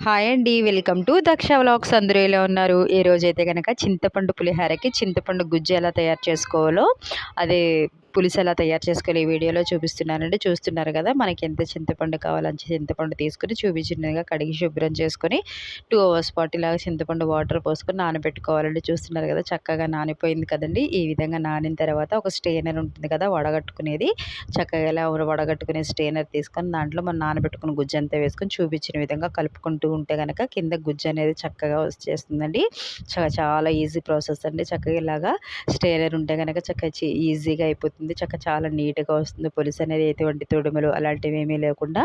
Hi అండి welcome to Daksha vlogs. అందరూ ఎలా ఉన్నారు? ఈ రోజు అయితే కనుక చింతపండు పులిహారకి చింతపండు గుజ్జు ఎలా తయారు చేసుకోవాలో అదే పులుసు ఎలా తయారు చేసుకోవాలి ఈ వీడియోలో చూపిస్తున్నానండి. చూస్తున్నారు కదా మనకి ఎంత చింతపండు కావాలని చింతపండు తీసుకుని చూపించినగా కడిగి శుభ్రం చేసుకొని టూ అవర్స్ పాటు ఇలాగ చింతపండు వాటర్ పోసుకొని నానబెట్టుకోవాలండి. చూస్తున్నారు కదా చక్కగా నానిపోయింది కదండి. ఈ విధంగా నానిన తర్వాత ఒక స్టేనర్ ఉంటుంది కదా వడగట్టుకునేది. చక్కగా ఇలా వడగట్టుకునే స్టేనర్ తీసుకొని దాంట్లో మనం నానబెట్టుకుని గుజ్జు అంతా వేసుకొని చూపించిన విధంగా కలుపుకుంటూ ఉంటే కనుక కింద గుజ్జు అనేది చక్కగా వచ్చేస్తుందండి. చాలా ఈజీ ప్రాసెస్ అండి. చక్కగా ఇలాగా స్టేనర్ ఉంటే కనుక చక్కగా ఈజీగా అయిపోతుంది. వస్తుంది. చక్క చాలా నీట్గా వస్తుంది. పులుసు అనేది ఎటువంటి తొడుములు అలాంటివి ఏమీ లేకుండా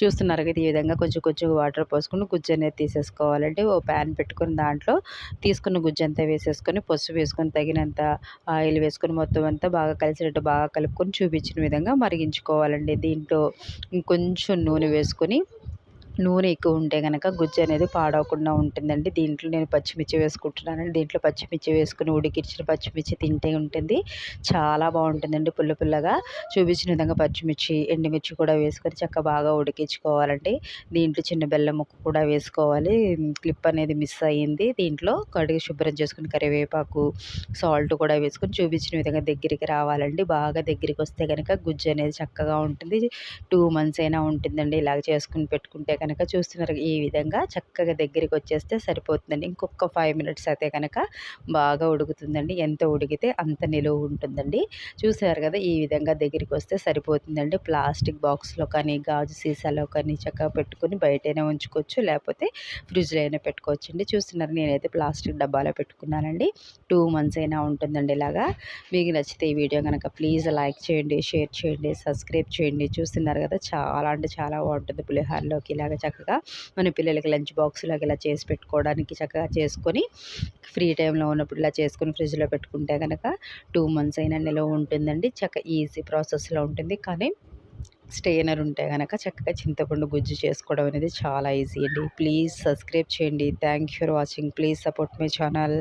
చూస్తున్నారు కదా ఈ విధంగా. కొంచెం కొంచెం వాటర్ పోసుకుని గుజ్జు అనేది తీసేసుకోవాలంటే ఓ ప్యాన్ పెట్టుకుని దాంట్లో తీసుకున్న గుజ్జు అంతా వేసేసుకొని పసుపు వేసుకొని తగినంత ఆయిల్ వేసుకొని మొత్తం అంతా బాగా కలిసినట్టు బాగా కలుపుకొని చూపించిన విధంగా మరిగించుకోవాలండి. దీంట్లో ఇంకొంచెం నూనె వేసుకొని నూనె ఎక్కువ ఉంటే కనుక గుజ్జు అనేది పాడవకుండా ఉంటుందండి. దీంట్లో నేను పచ్చిమిర్చి వేసుకుంటున్నానండి దీంట్లో పచ్చిమిర్చి వేసుకుని ఉడికించిన పచ్చిమిర్చి తింటే ఉంటుంది. చాలా బాగుంటుందండి పుల్ల పుల్లగా. చూపించిన విధంగా పచ్చిమిర్చి ఎండుమిర్చి కూడా వేసుకొని చక్క బాగా ఉడికించుకోవాలండి. దీంట్లో చిన్న బెల్లం ముక్క కూడా వేసుకోవాలి. క్లిప్ అనేది మిస్ అయ్యింది. దీంట్లో కడిగి శుభ్రం చేసుకుని కరివేపాకు సాల్ట్ కూడా వేసుకొని చూపించిన విధంగా దగ్గరికి రావాలండి. బాగా దగ్గరికి వస్తే కనుక గుజ్జు అనేది చక్కగా ఉంటుంది. టూ మంత్స్ అయినా ఉంటుందండి ఇలాగ చేసుకుని పెట్టుకుంటే కనుక చూస్తున్నారు. ఈ విధంగా చక్కగా దగ్గరికి వచ్చేస్తే సరిపోతుందండి. ఇంకొక ఫైవ్ మినిట్స్ అయితే కనుక బాగా ఉడుకుతుందండి. ఎంత ఉడికితే అంత నిలువ ఉంటుందండి. చూసారు కదా ఈ విధంగా దగ్గరికి వస్తే సరిపోతుందండి. ప్లాస్టిక్ బాక్స్లో కానీ గాజు సీసాలో కానీ చక్కగా పెట్టుకొని బయటైనా ఉంచుకోవచ్చు. లేకపోతే ఫ్రిడ్జ్లో అయినా పెట్టుకోవచ్చు అండి చూస్తున్నారు నేనైతే ప్లాస్టిక్ డబ్బాలో పెట్టుకున్నానండి. టూ మంత్స్ అయినా ఉంటుందండి ఇలాగా. మీకు నచ్చితే ఈ వీడియో కనుక ప్లీజ్ లైక్ చేయండి షేర్ చేయండి సబ్స్క్రైబ్ చేయండి. చూస్తున్నారు కదా చాలా అంటే చాలా బాగుంటుంది పులిహారలోకి ఇలాగ చక్కగా మన పిల్లలకి లంచ్ బాక్స్లోకి ఇలా చేసి పెట్టుకోవడానికి చక్కగా చేసుకొని ఫ్రీ టైంలో ఉన్నప్పుడు ఇలా చేసుకొని ఫ్రిడ్జ్లో పెట్టుకుంటే కనుక టూ మంత్స్ అయినా నిలవ ఉంటుందండి. చక్క ఈజీ ప్రాసెస్లో ఉంటుంది. కానీ స్టేనర్ ఉంటే కనుక చక్కగా చింతపండు గుజ్జు చేసుకోవడం అనేది చాలా ఈజీ అండి. ప్లీజ్ సబ్స్క్రైబ్ చేయండి. Thank you for watching. Please support my channel.